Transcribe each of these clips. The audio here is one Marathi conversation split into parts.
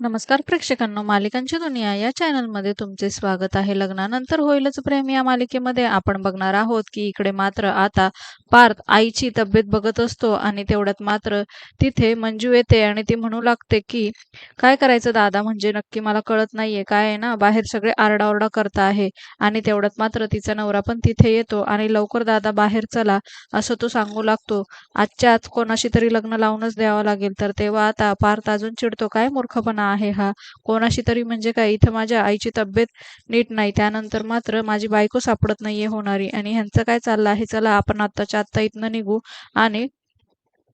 नमस्कार प्रेक्षकांनो मालिकांची दुनिया या चॅनलमध्ये तुमचे स्वागत आहे. लग्नानंतर होईलच प्रेम या मालिकेमध्ये. आपण बघणार आहोत की इकडे मात्र आता पार्थ आईची तब्येत बघत असतो आणि तेवढ्यात मात्र तिथे मंजू येते आणि ती म्हणू लागते की काय करायचं दादा? म्हणजे नक्की मला कळत नाहीये. काय आहे ना? बाहेर सगळे आरडाओरडा करता आहे. आणि तेवढ्यात मात्र तिचा नवरा पण तिथे येतो आणि लवकर दादा बाहेर चला. असं तो सांगू लागतो. आजच्या आज कोणाशी तरी लग्न लावूनच द्यावं लागेल. तर तेव्हा आता पार्थ अजून चिडतो काय मूर्खपणा? आहे हा. कोणाशी तरी म्हणजे काय इथं माझ्या आईची तब्येत नीट नाही. त्यानंतर मात्र माझी बायको सापडत नाहीये होणारी. आणि ह्यांचं काय चाललं आहे? चला आपण आत्ताच्या आत्ता इथनं निघू आणि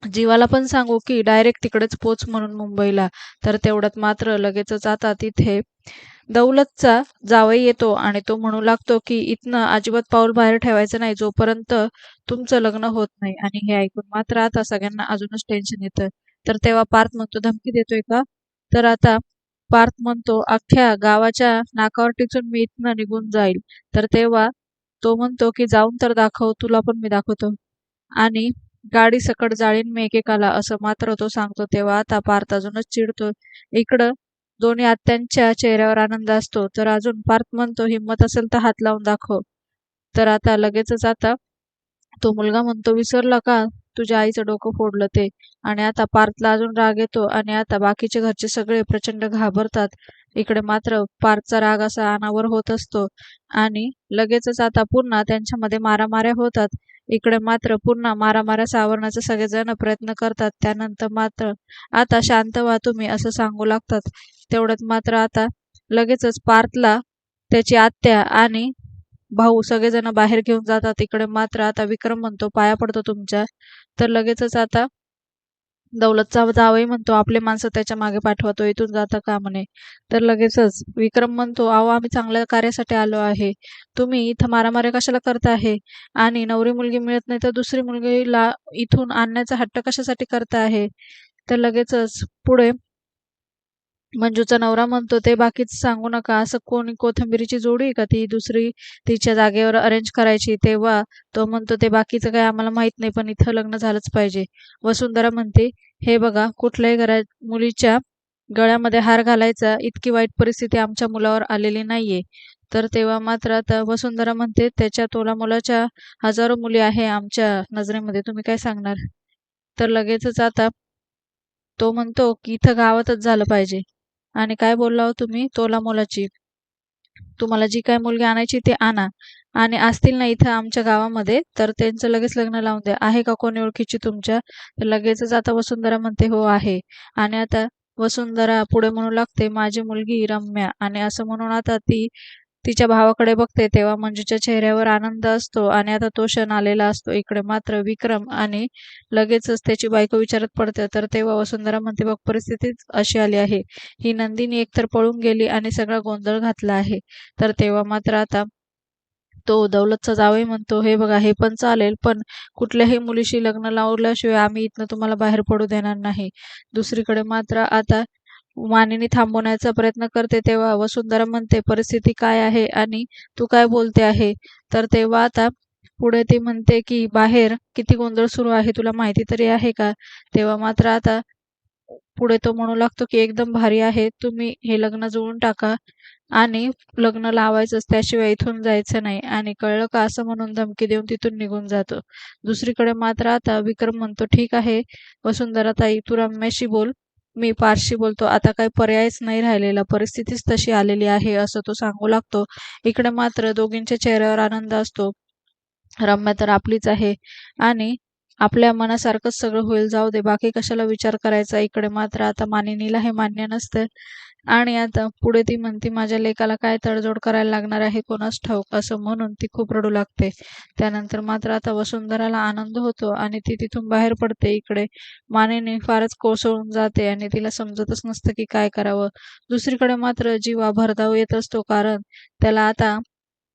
जीवाला पण सांगू की डायरेक्ट तिकडेच पोच म्हणून मुंबईला. तर तेवढ्यात मात्र लगेचच आता तिथे दौलतचा जावई येतो आणि तो म्हणू लागतो की इथनं अजिबात पाऊल बाहेर ठेवायचं नाही. जोपर्यंत तुमचं लग्न होत नाही. आणि हे ऐकून मात्र आता सगळ्यांना अजूनच टेन्शन येतं. तर तेव्हा पार्थ म्हणतो धमकी देतोय का? तर आता पार्थ म्हणतो अख्ख्या गावाच्या नाकावर टिचून मी इथनं निघून जाईल. तर तेव्हा तो म्हणतो की जाऊन तर दाखव तुला पण मी दाखवतो. आणि गाडी सकट जाळीन मी एकेकाला असं मात्र तो सांगतो. तेव्हा आता पार्थ अजूनच चिडतो इकडं दोन्ही आत्यांच्या चेहऱ्यावर आनंद असतो. तर अजून पार्थ म्हणतो हिंमत असेल तर हात लावून दाखव. तर आता लगेचच आता तो मुलगा म्हणतो विसरला का? तुझ्या आईचं डोकं फोडलं ते. आणि आता पार्थला अजून राग येतो आणि आता बाकीचे घरचे सगळे प्रचंड घाबरतात. इकडे मात्र पार्थचा राग असा अनावर होत असतो आणि लगेचच आता पुन्हा त्यांच्यामध्ये मारामाऱ्या होतात. इकडे मात्र पुन्हा मारामाऱ्या सावरण्याचा सगळेजण प्रयत्न करतात. त्यानंतर मात्र आता शांत व्हा तुम्ही असं सांगू लागतात. तेवढ्यात मात्र आता लगेचच पार्थला त्याची आत्या आणि भाऊ सगळेजण बाहेर घेऊन जातात. इकडे मात्र आता विक्रम म्हणतो पाया पडतो तुमच्या. तर लगेचच आता दौलतचा जावई म्हणतो आपले माणसं त्याच्यामागे पाठवतो इथून जाता का म्हणे तर लगेचच विक्रम म्हणतो अहो आम्ही चांगल्या कार्यासाठी आलो आहे. तुम्ही इथं मारामाऱ्या कशाला करता आहे? आणि नवरी मुलगी मिळत नाही तर दुसरी मुलगीला इथून आणण्याचा हट्ट कशासाठी करता आहे? तर लगेचच पुढे मंजूचा नवरा म्हणतो ते बाकीच सांगू नका. असं कोणी कोथिंबिरीची जोडी का? ती दुसरी तिच्या जागेवर अरेंज करायची. तेव्हा तो म्हणतो ते बाकीचं काय आम्हाला माहीत नाही पण इथं लग्न झालंच पाहिजे. वसुंधरा म्हणते हे बघा कुठल्याही घरात मुलीच्या गळ्यामध्ये हार घालायचा. इतकी वाईट परिस्थिती आमच्या मुलावर आलेली नाहीये. तर तेव्हा मात्र आता वसुंधरा म्हणते त्याच्या तोला मुलाच्या हजारो मुली आहे आमच्या नजरेमध्ये. तुम्ही काय सांगणार? तर लगेचच आता तो म्हणतो की इथं गावातच झालं पाहिजे. आणि काय बोलला हो तुम्ही? तोला मोलाची. तुम्हाला जी काय मुलगी आणायची ते आणा. आणि असतील ना इथं आमच्या गावामध्ये तर त्यांचं लगेच लग्न लावून द्या. आहे का कोणी ओळखीची तुमच्या? तर लगेचच आता वसुंधरा म्हणते हो आहे. आणि आता वसुंधरा पुढे म्हणू लागते माझी मुलगी रम्या. आणि असं म्हणून आता ती तिच्या भावाकडे बघते तेव्हा मंजूच्या चेहऱ्यावर आनंद असतो आणि आता तो क्षण आलेला असतो. इकडे मात्र विक्रम आणि लगेचच त्याची बायको विचारत पडते. तर तेव्हा वसुंधरा म्हणते बघ परिस्थितीच अशी आली आहे. ही नंदिनी एकतर पळून गेली आणि सगळा गोंधळ घातला आहे. तर तेव्हा मात्र आता तो दौलतचा जावई म्हणतो हे बघा हे पण चालेल पण कुठल्याही मुलीशी लग्न लावल्याशिवाय आम्ही इथनं तुम्हाला बाहेर पडू देणार नाही. दुसरीकडे मात्र आता मानिनी थांबवण्याचा प्रयत्न करते तेव्हा वसुंधरा म्हणते परिस्थिती काय आहे आणि तू काय बोलते आहे? तर तेव्हा आता पुढे ती म्हणते की बाहेर किती गोंधळ सुरू आहे तुला माहिती तरी आहे का? तेव्हा मात्र आता पुढे तो म्हणू लागतो की एकदम भारी आहे तुम्ही हे लग्न जुळून टाका आणि लग्न लावायचंच त्याशिवाय इथून जायचं नाही. आणि कळलं का असं म्हणून धमकी देऊन तिथून निघून जातो. दुसरीकडे मात्र आता विक्रम म्हणतो ठीक आहे वसुंधरा ताई तू रम्याशी बोल मी पारशी बोलतो आता काही पर्यायच नाही राहिलेला. परिस्थितीच तशी आलेली आहे असं तो सांगू लागतो. इकडे मात्र दोघींच्या चेहऱ्यावर आनंद असतो. रम्या तर आपलीच आहे. आणि आपल्या मनासारखंच सगळं होईल. जाऊ दे बाकी कशाला विचार करायचा? इकडे मात्र आता मानिनीला हे मान्य नसतं आणि आता पुढे ती म्हणते माझ्या लेकाला काय तडजोड करायला लागणार आहे? कोणास ठाऊक? असं म्हणून ती खूप रडू लागते. त्यानंतर मात्र आता वसुंधराला आनंद होतो आणि ती तिथून बाहेर पडते इकडे. मानेने फारच कोसळून जाते आणि तिला समजतच नसतं की काय करावं. दुसरीकडे मात्र जीवा भरधाव येत असतो कारण त्याला आता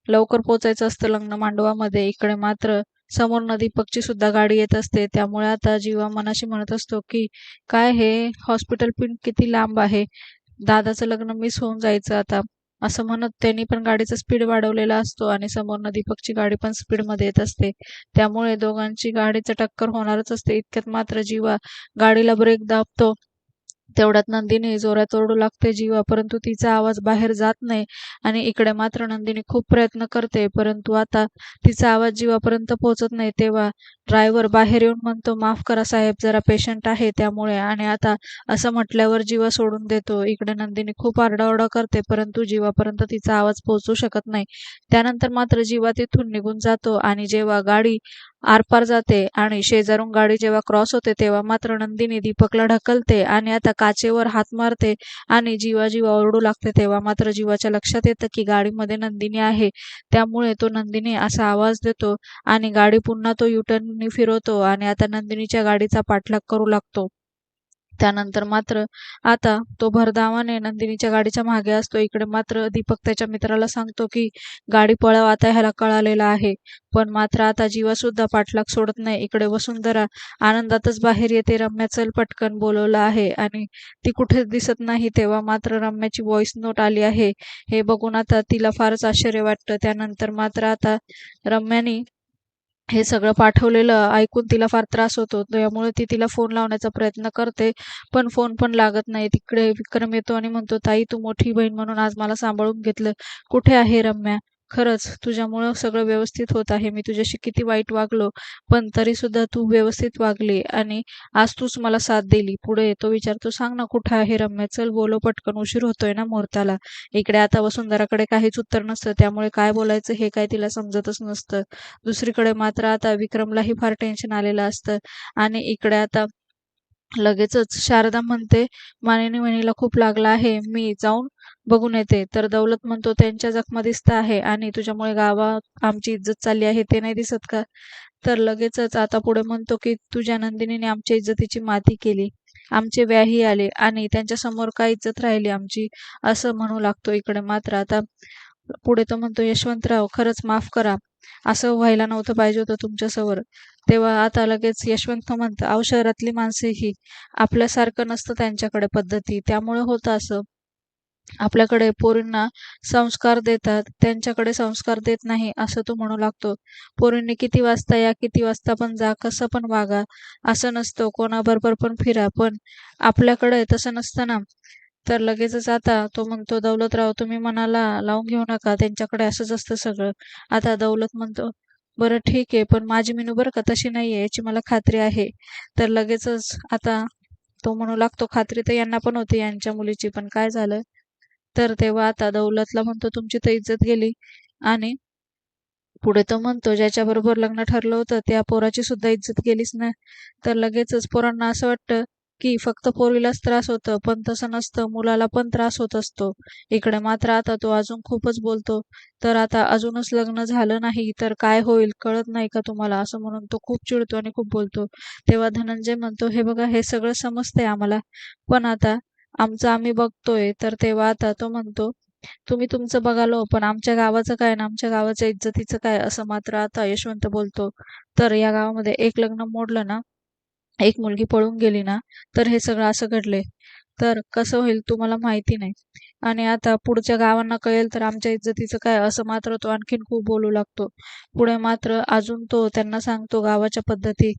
लवकर पोचायचं असतं लग्न मांडवामध्ये. इकडे मात्र समोर दीपकची सुद्धा गाडी येत असते. त्यामुळे आता जीवा मनाशी म्हणत असतो की काय हे? हॉस्पिटल पण किती लांब आहे? दादाचं लग्न मिस होऊन जायचं आता. असं म्हणत त्यांनी पण गाडीचा स्पीड वाढवलेला असतो आणि समोरनं दीपकची गाडी पण स्पीडमध्ये येत असते. त्यामुळे दोघांची गाडीचं टक्कर होणारच असते. इतक्यात मात्र जीवा गाडीला ब्रेक दाबतो. तेवढ्यात नंदिनी जोरात ओरडू लागते जीवा परंतु तिचा आवाज बाहेर जात नाही आणि इकडे मात्र नंदिनी खूप प्रयत्न करते परंतु आता तिचा आवाज जीवापर्यंत पोहोचत नाही. तेव्हा ड्रायव्हर बाहेर येऊन म्हणतो माफ करा साहेब जरा पेशंट आहे त्यामुळे आणि आता असं म्हटल्यावर जीवा सोडून देतो. इकडे नंदिनी खूप आरडाओरडा करते परंतु जीवापर्यंत तिचा आवाज पोहोचू शकत नाही. त्यानंतर मात्र जीवा तिथून निघून जातो आणि जेव्हा गाडी आरपार जाते आणि शेजारून गाडी जेव्हा क्रॉस होते तेव्हा मात्र नंदिनी दीपकला ढकलते आणि आता काचेवर हात मारते आणि जीवा जीवा ओरडू लागते. तेव्हा मात्र जीवाच्या लक्षात येतं की गाडीमध्ये नंदिनी आहे. त्यामुळे तो नंदिनी असा आवाज देतो आणि गाडी पुन्हा तो युटर्ननी फिरवतो आणि आता नंदिनीच्या गाडीचा पाठलाग करू लागतो. त्यानंतर मात्र आता तो भरधावाने नंदिनीच्या गाडीच्या मागे असतो. इकडे मात्र दीपक त्याच्या मित्राला सांगतो की गाडी पळव आता ह्याला कळालेला आहे. पण मात्र आता जीवा सुद्धा पाठलाग सोडत नाही. इकडे वसुंधरा आनंदातच बाहेर येते. रम्या चल पटकन बोलवलं आहे आणि ती कुठेच दिसत नाही. तेव्हा मात्र रम्याची व्हॉइस नोट आली आहे. हे बघून आता तिला फारच आश्चर्य वाटतं. त्यानंतर मात्र आता रम्यानी हे सगळं पाठवलेलं ऐकून तिला फार त्रास होतो. त्यामुळे ती तिला फोन लावण्याचा प्रयत्न करते. पण फोन पण लागत नाही. तिकडे विक्रम येतो आणि म्हणतो ताई तू मोठी बहीण म्हणून आज मला सांभाळून घेतलं. कुठे आहे रम्या? खरंच तुझ्यामुळं सगळं व्यवस्थित होत आहे. मी तुझ्याशी किती वाईट वागलो पण तरी सुद्धा तू व्यवस्थित वागली आणि आज तूच मला साथ दिली. पुढे तो विचार तू सांग ना कुठं आहे रम्या. चल बोलो पटकन उशीर होतोय ना मुहूर्ताला. इकडे आता वसुंधराकडे काहीच उत्तर नसतं. त्यामुळे काय बोलायचं हे काय तिला समजतच नसतं. दुसरीकडे मात्र आता विक्रमलाही फार टेन्शन आलेलं असतं. आणि इकडे आता लगेचच शारदा म्हणते मानिनी वहिनीला खूप लागला आहे मी जाऊन बघून येते. तर दौलत म्हणतो त्यांच्या जखमा दिसत आहे आणि तुझ्यामुळे गावात आमची इज्जत चालली आहे ते नाही दिसत का? तर लगेचच आता पुढे म्हणतो की तुझ्या नंदिनीने आमच्या इज्जतीची माती केली. आमचे व्याही आले आणि त्यांच्यासमोर काय इज्जत राहिली आमची असं म्हणू लागतो इकडे मात्र. आता पुढे तो म्हणतो यशवंतराव खरंच माफ करा. असं व्हायला नव्हतं पाहिजे होतं तुमच्यासमोर. तेव्हा आता लगेच यशवंत म्हणतं अहो शहरातली माणसे ही आपल्यासारखं नसतं त्यांच्याकडे पद्धती. त्यामुळे होतं असं. आपल्याकडे पोरींना संस्कार देतात. त्यांच्याकडे संस्कार देत नाही असं तो म्हणू लागतो. पोरींनी किती वाजता या किती वाजता पण जा कसं पण वागा. असं नसतं. कोणाबरोबर पण फिरा. पण आपल्याकडे तसं नसतं ना. तर लगेचच आता तो म्हणतो दौलतराव तुम्ही मनाला लावून घेऊ नका. त्यांच्याकडे असंच असतं सगळं. आता दौलत म्हणतो बरं ठीक आहे. पण माझी मेनू बरं का तशी नाही आहे याची मला खात्री आहे. तर लगेचच आता तो म्हणू लागतो खात्री तर यांना पण होती यांच्या मुलीची पण. काय झालं? तर तेव्हा आता दौलतला म्हणतो तुमची तर इज्जत गेली. आणि पुढे तो म्हणतो ज्याच्याबरोबर लग्न ठरलं होतं त्या पोराची सुद्धा इज्जत गेलीच ना. तर लगेचच पोरांना असं वाटतं की फक्त पोरीलाच त्रास होतं पण तसं नसतं. मुलाला पण त्रास होत असतो. इकडे मात्र आता तो अजून खूपच बोलतो. तर आता अजूनच लग्न झालं नाही तर काय होईल कळत नाही का तुम्हाला? असं म्हणून तो खूप चिडतो आणि खूप बोलतो. तेव्हा धनंजय म्हणतो हे बघा हे सगळं समजतंय आम्हाला. पण आता आमचं आम्ही बघतोय. तर तेव्हा आता तो म्हणतो तुम्ही तुमचं बघालो पण आमच्या गावाचं काय ना आमच्या गावाच्या इज्जतीचं काय? असं मात्र आता यशवंत बोलतो. तर या गावामध्ये एक लग्न मोडलं ना एक मुलगी पळून गेली ना तर हे सगळं असं घडले तर कसं होईल तुम्हाला माहिती नाही. आणि आता पुढच्या गावांना कळेल तर आमच्या इज्जतीचं काय असं मात्र तो आणखीन खूप बोलू लागतो. पुढे मात्र अजून तो त्यांना सांगतो गावाच्या पद्धती.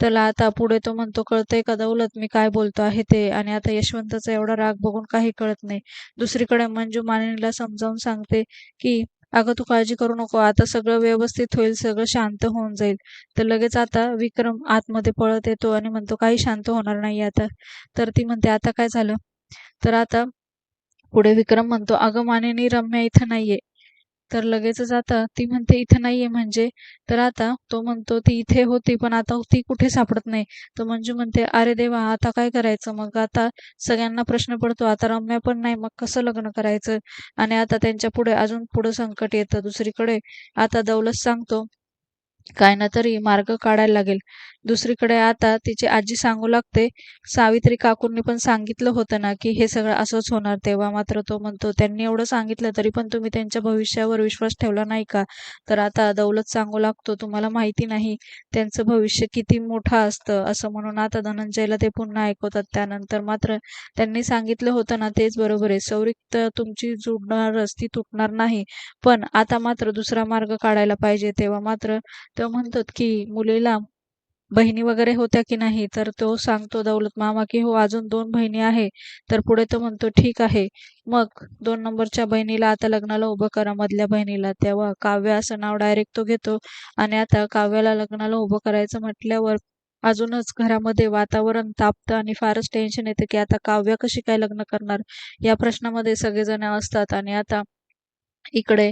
त्याला आता पुढे तो म्हणतो कळतंय का दौलत? मी काय बोलतो आहे ते? आणि आता यशवंतचा एवढा राग बघून काही कळत नाही. दुसरीकडे मंजू मानिनीला समजावून सांगते की अगं तू काळजी करू नको. आता सगळं व्यवस्थित होईल सगळं शांत होऊन जाईल. तर लगेच आता विक्रम आतमध्ये पळत येतो आणि म्हणतो काही शांत होणार नाही आता. तर ती म्हणते आता काय झालं? तर आता पुढे विक्रम म्हणतो अगं मानेनी रम्या इथं नाहीये. तर लगेचच आता ती म्हणते इथे नाहीये म्हणजे. तर आता तो म्हणतो ती इथे होती पण आता ती कुठे सापडत नाही. तर मंजू म्हणते अरे देवा आता काय करायचं? मग आता सगळ्यांना प्रश्न पडतो आता रम्या पण नाही मग कसं लग्न करायचं? आणि आता त्यांच्या पुढे अजून पुढे संकट येतं दुसरीकडे. आता दौलत सांगतो काय ना तरी मार्ग काढायला लागेल. दुसरीकडे आता तिची आजी सांगू लागते सावित्री काकूंनी पण सांगितलं होतं ना की हे सगळं असंच होणार तेव्हा मात्र तो म्हणतो त्यांनी एवढं सांगितलं तरी पण तुम्ही त्यांच्या भविष्यावर विश्वास ठेवला नाही का? तर आता दौलत सांगू लागतो तुम्हाला माहिती नाही त्यांचं भविष्य किती मोठं असतं. असं म्हणून आता धनंजयला ते पुन्हा ऐकवतात. त्यानंतर मात्र त्यांनी सांगितलं होतं ना तेच बरोबर आहे. सौरिक तुमची जुडणारच ती तुटणार नाही. पण आता मात्र दुसरा मार्ग काढायला पाहिजे. तेव्हा मात्र तर म्हणतात की मुलीला बहिणी वगैरे होत्या की नाही तर तो सांगतो दौलत मामा की हो अजून दोन बहिणी आहे. तर पुढे तो म्हणतो ठीक आहे. मग दोन नंबरच्या बहिणीला आता लग्नाला उभं करा मधल्या बहिणीला. तेव्हा काव्य असं नाव डायरेक्ट तो घेतो आणि आता काव्याला लग्नाला उभं करायचं म्हटल्यावर अजूनच घरामध्ये वातावरण तापतं आणि फारच टेन्शन येतं की आता काव्य कशी काय लग्न करणार? या प्रश्नामध्ये सगळेजण असतात आणि आता इकडे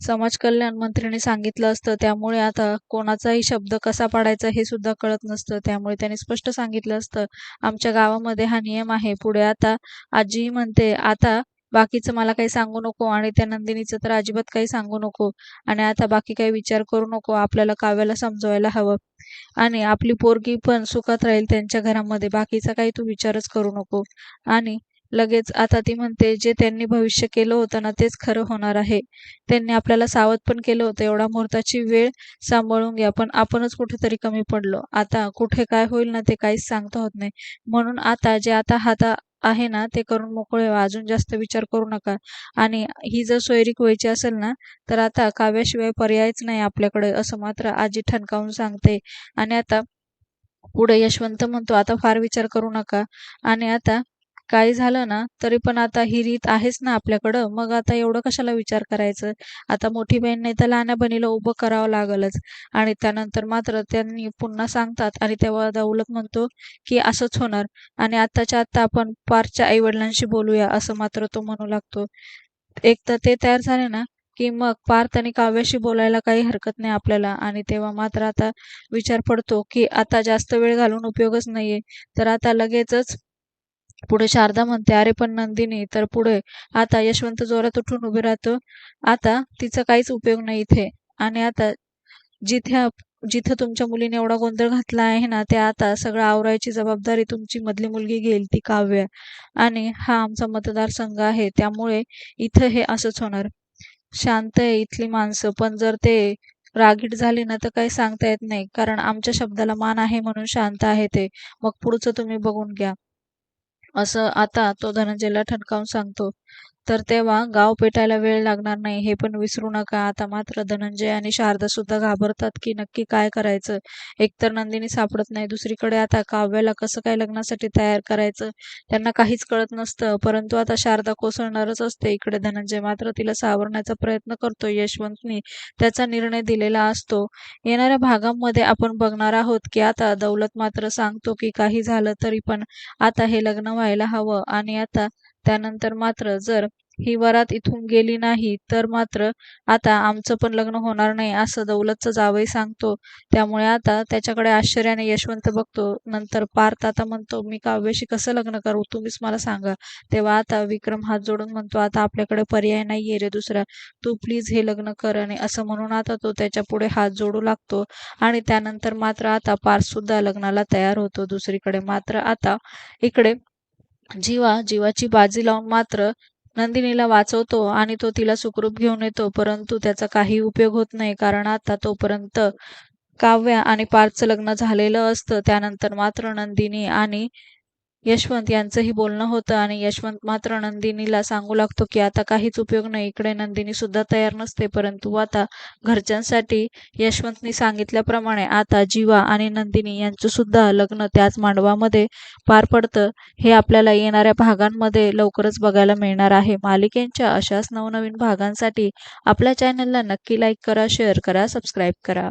समाज कल्याण मंत्र्यांनी सांगितलं असतं. त्यामुळे आता कोणाचाही शब्द कसा पाडायचा हे सुद्धा कळत नसतं. त्यामुळे त्यांनी स्पष्ट सांगितलं असतं. आमच्या गावामध्ये हा नियम आहे. पुढे आता आजीही म्हणते आता बाकीचं मला काही सांगू नको आणि त्या नंदिनीचं तर अजिबात काही सांगू नको. आणि आता बाकी काही विचार करू नको. आपल्याला काव्याला समजवायला हवं. आणि आपली पोरगी पण सुखात राहील त्यांच्या घरामध्ये. बाकीचा काही तू विचारच करू नको. आणि लगेच आता ती म्हणते जे त्यांनी भविष्य केलं होतं ना तेच खरं होणार आहे. त्यांनी आपल्याला सावध पण केलं होतं. एवढा मुहूर्ताची वेळ सांभाळून घ्या पण आपणच कुठेतरी कमी पडलो. आता कुठे काय होईल ना ते काहीच सांगता होत नाही. म्हणून आता जे आता हाता आहे ना ते करून मोकळे व्हा. अजून जास्त विचार करू नका. आणि ही जर सोयरीक व्हायची असेल ना तर आता काव्याशिवाय पर्यायच नाही आपल्याकडे असं मात्र आजी ठणकावून सांगते. आणि आता पुढे यशवंत म्हणतो आता फार विचार करू नका. आणि आता काही झालं ना तरी पण आता ही रीत आहेच ना आपल्याकडं. मग आता एवढं कशाला विचार करायचं? आता मोठी बहीण नाही तर लहान्या बहिणीला उभं करावं लागलच. आणि त्यानंतर मात्र त्यांनी पुन्हा सांगतात आणि तेव्हा दौलत म्हणतो की असंच होणार. आणि आत्ताच्या आत्ता आपण पारच्या आईवडिलांशी बोलूया असं मात्र तो म्हणू लागतो. एक तर ते तयार झाले ना की मग पार्थ आणि काव्याशी बोलायला काही हरकत नाही आपल्याला. आणि तेव्हा मात्र आता विचार पडतो की आता जास्त वेळ घालून उपयोगच नाहीये. तर आता लगेचच पुढे शारदा म्हणते अरे पण नंदिनी तर पुढे आता यशवंत जोरात उठून उभे राहतो. आता तिचा काहीच उपयोग नाही इथे. आणि आता जिथे जिथं तुमच्या मुलीने एवढा गोंधळ घातला आहे ना ते आता सगळं आवरायची जबाबदारी तुमची मधली मुलगी घेईल ती काव्य. आणि हा आमचा मतदारसंघ आहे त्यामुळे इथं हे असंच होणार. शांत आहे इथली माणसं पण जर ते रागीट झाली ना तर काही सांगता येत नाही. कारण आमच्या शब्दाला मान आहे म्हणून शांत आहे ते. मग पुढचं तुम्ही बघून घ्या. असं आता तो धनंजयला ठणकावून सांगतो. तर तेव्हा गाव पेटायला वेळ लागणार नाही हे पण विसरू नका. आता मात्र धनंजय आणि शारदा सुद्धा घाबरतात की नक्की काय करायचं? एकतर नंदिनी सापडत नाही दुसरीकडे आता काव्याला कसं काय लग्नासाठी तयार करायचं? त्यांना काहीच कळत नसतं. परंतु आता शारदा कोसळणारच असते. इकडे धनंजय मात्र तिला सावरण्याचा प्रयत्न करतो यशवंतनी त्याचा निर्णय दिलेला असतो. येणाऱ्या भागांमध्ये आपण बघणार आहोत की आता दौलत मात्र सांगतो की काही झालं तरी पण आता हे लग्न व्हायला हवं. आणि आता त्यानंतर मात्र जर ही वरात इथून गेली नाही तर मात्र आता आमचं पण लग्न होणार नाही असं दौलतचं जावई सांगतो. त्यामुळे आता त्याच्याकडे आश्चर्याने यशवंत बघतो. नंतर पार्थ आता म्हणतो मी काव्याशी कसं लग्न करू? तुम्हीच मला सांगा. तेव्हा आता विक्रम हात जोडून म्हणतो आता आपल्याकडे पर्याय नाहीये रे दुसरा. तू प्लीज हे लग्न कर. आणि असं म्हणून आता तो त्याच्या पुढे हात जोडू लागतो. आणि त्यानंतर मात्र आता पार्थ सुद्धा लग्नाला तयार होतो दुसरीकडे. मात्र आता इकडे जीवा जीवाची बाजी लावून मात्र नंदिनीला वाचवतो आणि तो तिला सुखरूप घेऊन येतो परंतु त्याचा काही उपयोग होत नाही कारण आता तोपर्यंत काव्य आणि पार्थचं लग्न झालेलं असतं. त्यानंतर मात्र नंदिनी आणि यशवंत यांचंही बोलणं होतं आणि यशवंत मात्र नंदिनीला सांगू लागतो की आता काहीच उपयोग नाही. इकडे नंदिनी सुद्धा तयार नसते परंतु आता घरच्यांसाठी यशवंतनी सांगितल्याप्रमाणे आता जीवा आणि नंदिनी यांचं सुद्धा लग्न त्याच मांडवामध्ये पार पडतं. हे आपल्याला येणाऱ्या भागांमध्ये लवकरच बघायला मिळणार आहे. मालिकेंच्या अशाच नवनवीन भागांसाठी आपल्या चॅनलला नक्की लाईक करा शेअर करा सबस्क्राईब करा.